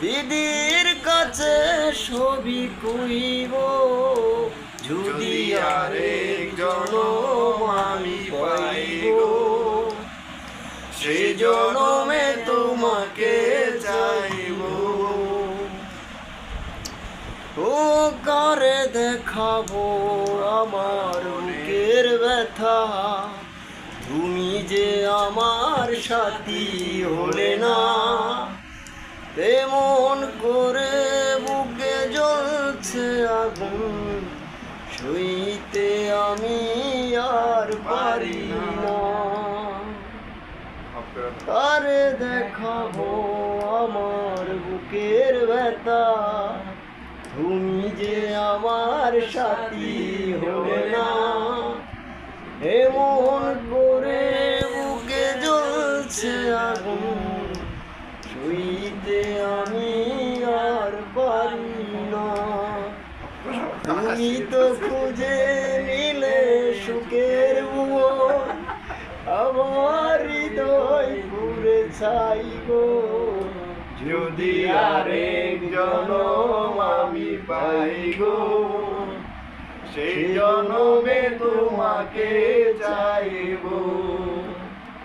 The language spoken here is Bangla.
দিদির কাছে ছবি কইব যদি আরেক জনম আমি পাইব, সে জনমে তোমাকে চাইব। ও কারে দেখাবো আমার বুকের ব্যথা। তুমি যে আমার সাথী হলে না তেমন করে বুকে জ্বলছে আগুন সইতে আমি আর পারি না। আরে দেখাবো আমার বুকের ব্যথা তুমি যে আমার সাথী হবে না। এমন করে বুকে জ্বলছে আগুন শুইতে আমি আর পারি না। তুমি তো খুঁজে নিলে সুখের আমার হৃদয় পুরে ছাই গো। যদি আরেক জনম আমি পাই গো, সেই জনমে তোমাকে চাইব।